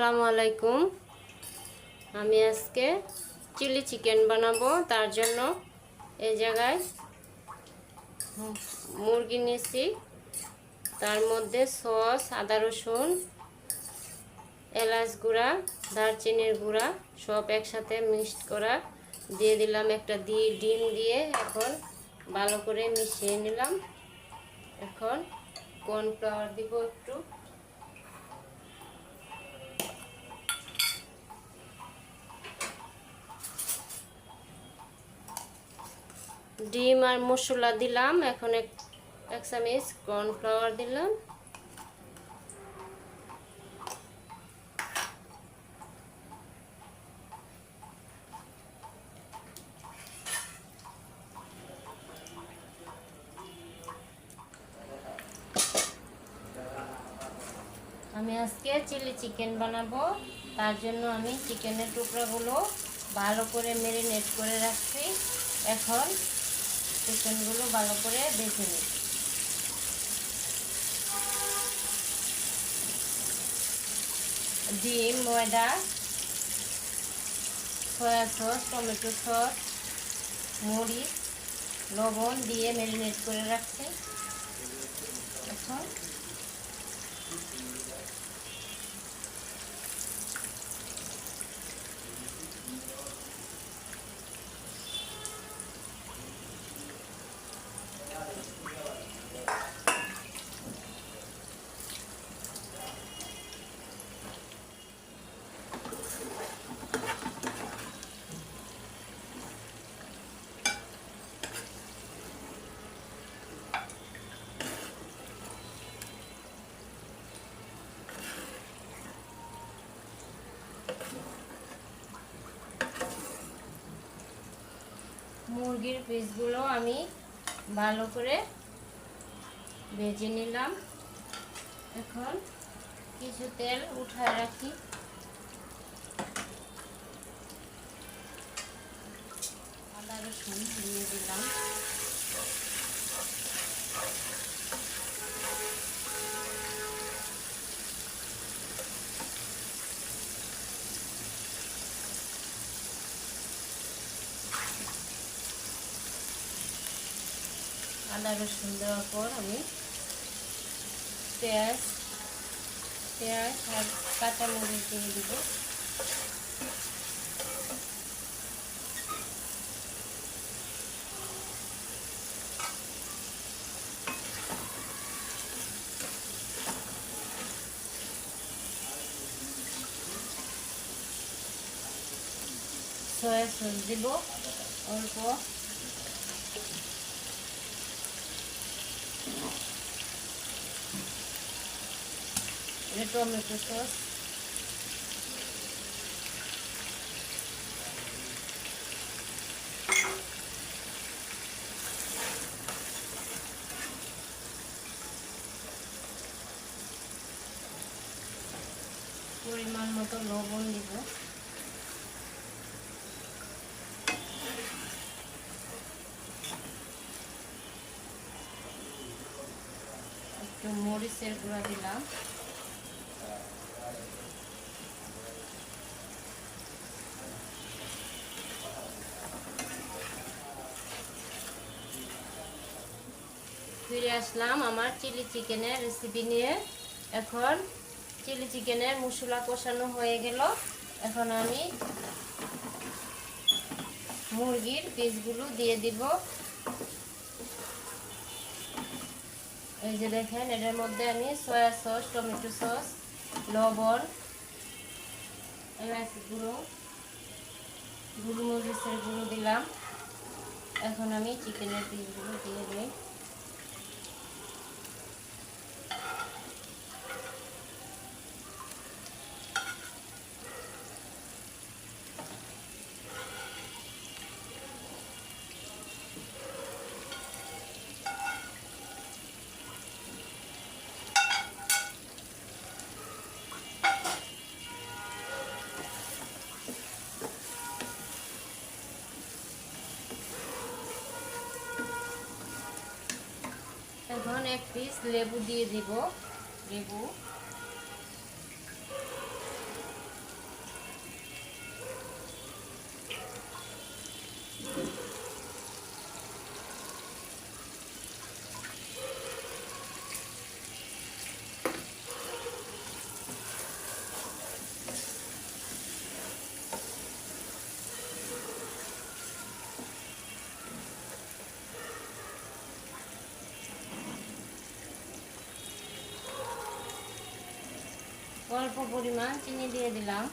আসসালামু আলাইকুম। আমি আজকে চিলি চিকেন বানাবো, তার জন্য এই জায়গায় মুরগি নিয়েছি। তার মধ্যে সস, আদা রসুন, এলাচ গুঁড়া, দারচিনির গুঁড়া, সব একসাথে মিক্সড করা দিয়ে দিলাম একটা দিয়ে ডিম দিয়ে এখন ভালো করে মিশিয়ে নিলাম। এখন কর্নফ্লাওয়ার দিব একটু। ডিম আর মশলা দিলাম, এখন এক এক চামচ কর্নফ্লাওয়ার দিলাম। আমি আজকে চিলি চিকেন বানাবো, তার জন্য আমি চিকেনের টুকরাগুলো ভালো করে মেরিনেট করে রাখছি। এখন চিকেনগুলো ভালো করে বেছে নিই। ডিম, ময়দা, সয়া সস, টমেটো সস, মরিচ, লবণ দিয়ে ম্যারিনেট করে রাখছি। এখন মুরগির পিসগুলো আমি ভালো করে ভেজে নিলাম। এখন কিছু তেল উঠায় রাখি আদা রসুন দিয়ে দিলাম আদা রসুন দেওয়ার পর আমি পেঁয়াজ পেঁয়াজ আর কাঁচামরিচ দিয়ে দিব। সয়া সস দিব, অল্প এটা টমেটো সস পরিমাণ মতো লবণ দিব একটু মরিচের গুঁড়া দিলাম। ফিরে আসলাম আমার চিলি চিকেনের রেসিপি নিয়ে। এখন চিলি চিকেনের মশলা কষানো হয়ে গেল। এখন আমি মুরগির পিসগুলো দিয়ে দিব। এই যে দেখেন, এটার মধ্যে আমি সয়া সস টমেটো সস লবণ, এলাচ গুঁড়ো গুঁড়ো গুঁড়ো দিলাম। এখন আমি চিকেনের পিসগুলো দিয়ে দিই এখন এক পিস লেবু দিয়ে দিব লেবু। অল্প পরিমাণ চিনি দিয়ে দিলাম।